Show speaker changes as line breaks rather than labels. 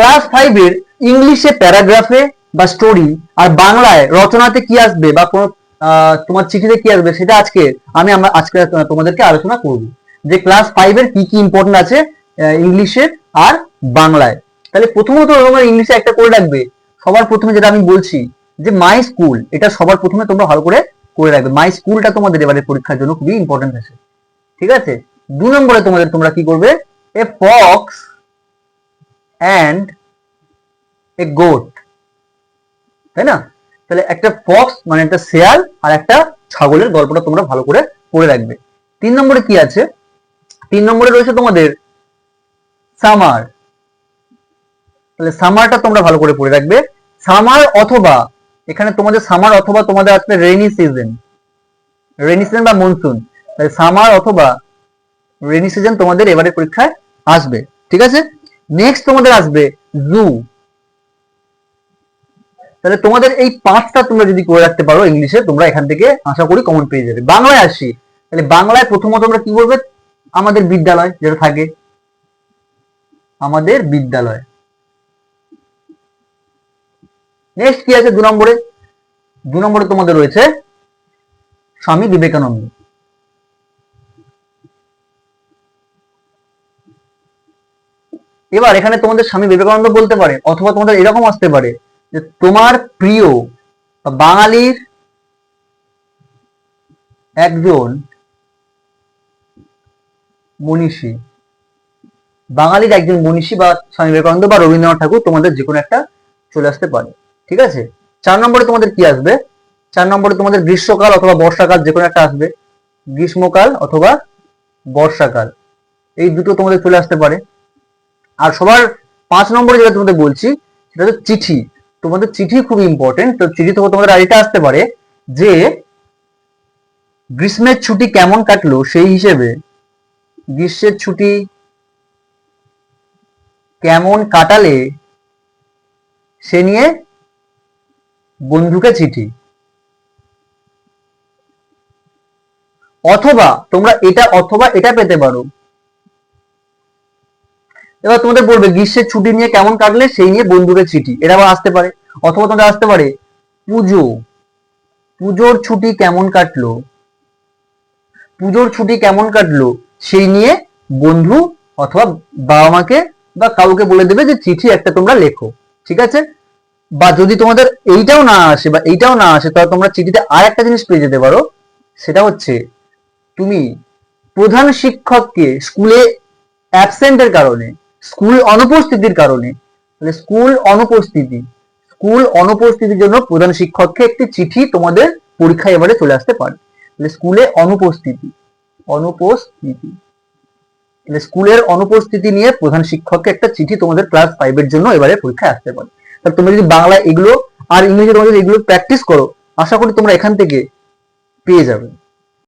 Class ফাইভের ইংলিশে প্যারাগ্রাফে বা স্টোরি আর বাংলায় রচনাতে কি আসবে বা কোনো তোমার চিঠিতে কি আসবে সেটা আজকে আমি আমরা, আজকে তোমাদেরকে আলোচনা করব। যে ক্লাস ফাইভের কি কি ইম্পর্টেন্ট আছে ইংলিশে আর বাংলায়। তাহলে প্রথমত তোমরা ইংলিশে একটা করে রাখবে। সবার প্রথমে যেটা আমি বলছি যে মাই স্কুল এটা সবার প্রথমে তোমরা ভালো করে করে রাখবে। মাই স্কুলটা তোমাদের এবারে পরীক্ষার জন্য খুবই ইম্পর্টেন্ট আছে। ঠিক আছে? দু নম্বরে তোমাদের তোমরা কি করবে? A fox and a goat তাই না? তাহলে একটা ফক্স মানে একটা শেয়াল আর একটা ছাগলের গল্পটা তোমরা ভালো করে পড়ে রাখবে। তিন নম্বরে কি আছে? তিন নম্বরে রয়েছে তোমাদের সামার। তাহলে সামারটা তোমরা ভালো করে পড়ে রাখবে। সামার অথবা, এখানে তোমাদের সামার অথবা তোমাদের আসবে রেনি সিজন রেনি সিজন বা মনসুন তাহলে সামার অথবা রেনি সিজন তোমাদের এবারে পরীক্ষায় আসবে। ঠিক আছে? নেক্সট তোমাদের আসবে জু তাহলে তোমাদের এই পাঁচটা তোমরা যদি করে রাখতে পারো ইংলিশে তোমরা এখান থেকে আশা করি কমন পেয়ে যাবে। বাংলায় আসি। তাহলে বাংলায় প্রথমত তোমরা কি বলবে? আমাদের বিদ্যালয় যেটা থাকে। আমাদের বিদ্যালয়। নেক্সট কি আছে? দু নম্বরে। দু নম্বরে তোমাদের রয়েছে স্বামী বিবেকানন্দ। এবার এখানে তোমাদের স্বামী বিবেকানন্দ বলতে পারে, অথবা তোমাদের এরকম আসতে পারে যে তোমার প্রিয় বাঙালির একজন মনীষী, বাঙালির একজন মনীষী বা স্বামী বিবেকানন্দ বা রবীন্দ্রনাথ ঠাকুর তোমাদের যে কোনো একটা চলে আসতে পারে, ঠিক আছে? চার নম্বরে তোমাদের কি আসবে? চার নম্বরে তোমাদের গ্রীষ্মকাল অথবা বর্ষাকাল যে কোনো একটা আসবে, গ্রীষ্মকাল অথবা বর্ষাকাল, এই দুটো তোমাদের চলে আসতে পারে। আর সবার পাঁচ নম্বরে যেটা তোমাদের বলছি, সেটা হচ্ছে চিঠি। তোমাদের চিঠি খুব ইম্পর্টেন্ট তো চিঠি থেকে তোমাদের আর এটা আসতে পারে যে, গ্রীষ্মের ছুটি কেমন কাটলো সেই হিসেবে? গ্রীষ্মের ছুটি কেমন কাটালে সে নিয়ে বন্ধুকে চিঠি। অথবা তোমরা এটা অথবা এটা পেতে পারো। এবার তোমাদের বলবে, গ্রীষ্মের ছুটি নিয়ে কেমন কাটলে? সেই নিয়ে বন্ধুদের চিঠি। এটা আবার আসতে পারে। অথবা তোমাদের আসতে পারে, পুজো। পুজোর ছুটি কেমন কাটলো? পুজোর ছুটি কেমন কাটলো? সেই নিয়ে বন্ধু অথবা বাবা মাকে বা কাউকে বলে দেবে যে চিঠি একটা তোমরা লেখো। ঠিক আছে? বা যদি তোমাদের এইটাও না আসে বা এইটাও না আসে, তাহলে তোমরা চিঠিতে আর একটা জিনিস পেয়ে যেতে পারো। সেটা হচ্ছে, তুমি প্রধান শিক্ষককে স্কুলে অ্যাবসেন্টের কারণে স্কুল অনুপস্থিতির কারণে, তাহলে স্কুল অনুপস্থিতি, স্কুল অনুপস্থিতির জন্য প্রধান শিক্ষককে একটি চিঠি তোমাদের পরীক্ষায় এবারে চলে আসতে পারে। তাহলে স্কুলে অনুপস্থিতি অনুপস্থিতি। তাহলে স্কুলের অনুপস্থিতি নিয়ে প্রধান শিক্ষককে একটা চিঠি তোমাদের ক্লাস ফাইভের জন্য এবারে পরীক্ষায় আসতে পারে। তাহলে তোমরা যদি বাংলা এগুলো আর ইংরেজি যদি এগুলো প্র্যাকটিস করো, আশা করি তোমরা এখান থেকে পেয়ে যাবে।